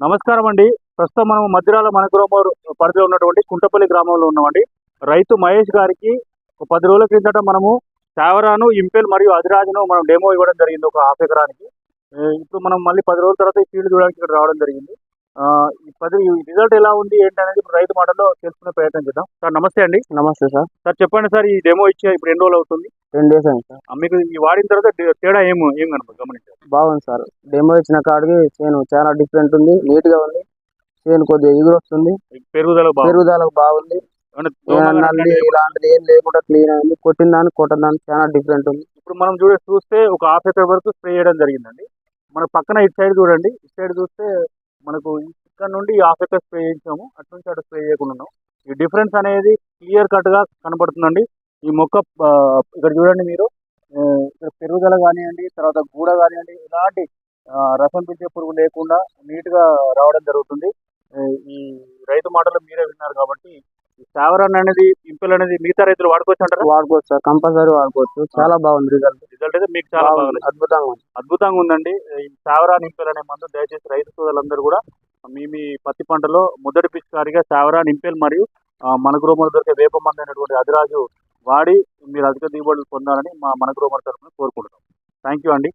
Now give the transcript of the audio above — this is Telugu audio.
నమస్కారం అండి. ప్రస్తుతం మనం మధ్యరాల మనకురమూరు పరిధిలో ఉన్నటువంటి కుంటపల్లి గ్రామంలో ఉన్నామండి. రైతు మహేష్ గారికి ఒక పది రోజుల క్రిందట మనము సేవరాను ఇంపెల్ మరియు అదిరాజును మనం డెమో ఇవ్వడం జరిగింది ఒక హాఫ్ ఎకరానికి. ఇప్పుడు మనం మళ్ళీ పది రోజుల తర్వాత ఈ ఫీల్డ్ చూడడానికి ఇక్కడ రావడం జరిగింది. పది రిజల్ట్ ఎలా ఉంది ఏంటి అనేది ఇప్పుడు రైతు మాటల్లో తెలుసుకునే ప్రయత్నం చేద్దాం. సార్ నమస్తే అండి. నమస్తే సార్. సార్ చెప్పండి సార్ ఈ డెమో ఇచ్చే ఇప్పుడు ఎన్ని రోజులు అవుతుంది? టెన్ డేస్ అయింది సార్. మీకు ఈ వాడిన తర్వాత తేడా ఏం ఏం కనుక గమనించారు బాగుంది సార్. డెమో ఇచ్చిన కాడికి చేను చాలా డిఫరెంట్ ఉంది నీట్గా ఉంది. చేను కొద్దిగా ఎగురు వస్తుంది. పెరుగుదల బాగా పెరుగుదలకు బాగుంది. నల్లి ఇలాంటిది ఏం లేకుండా క్లీన్ అయింది. కొట్టిన దానికి కొట్టిన దానికి చాలా డిఫరెంట్ ఉంది. ఇప్పుడు మనం చూడ చూస్తే ఒక హాఫ్ ఎకర్ వరకు స్ప్రే చేయడం జరిగిందండి. మన పక్కన ఇటు సైడ్ చూడండి. ఇటు సైడ్ చూస్తే మనకు ఇక్కడ నుండి హాఫ్ ఎకర్ స్ప్రే చేయించాము. అటు నుంచి అటు స్ప్రే చేయకుండా ఉన్నాం. ఈ డిఫరెన్స్ అనేది క్లియర్ కట్గా కనబడుతుందండి. ఈ మొక్క ఇక్కడ చూడండి మీరు. ఇక్కడ పెరుగుదల కానివ్వండి తర్వాత గూడ కానివ్వండి ఇలాంటి ఆ, రసం పిలిచే పురుగు లేకుండా నీట్గా రావడం జరుగుతుంది. ఈ రైతు మాటలు మీరే విన్నారు కాబట్టి ఈ సావరాన్ అనేది ఇంపెల్ అనేది మిగతా రైతులు వాడుకోవచ్చు అంటారా? వాడుకోవచ్చు సార్ కంపల్సరీ వాడుకోవచ్చు. చాలా బాగుంది రిజల్ట్ రిజల్ట్ అయితే మీకు చాలా బాగా బాగుంది. అద్భుతంగా ఉంది. అద్భుతంగా ఉందండి. ఈ సావరా నింపెల్ అనే మందు దయచేసి రైతు సోదరులందరూ కూడా మీ మీ పత్తి పంటలో మొదటి పిచికారిగా సావరా నింపెల్ మరియు ఆ, మనకు రోమలు దొరికే వేప మందు అయినటువంటి అదిరాజు వాడి మీరు అధిక దిగుబడులు పొందాలని మా మనకు రోమల తరఫున కోరుకుంటున్నాం. థ్యాంక్ యూ అండి.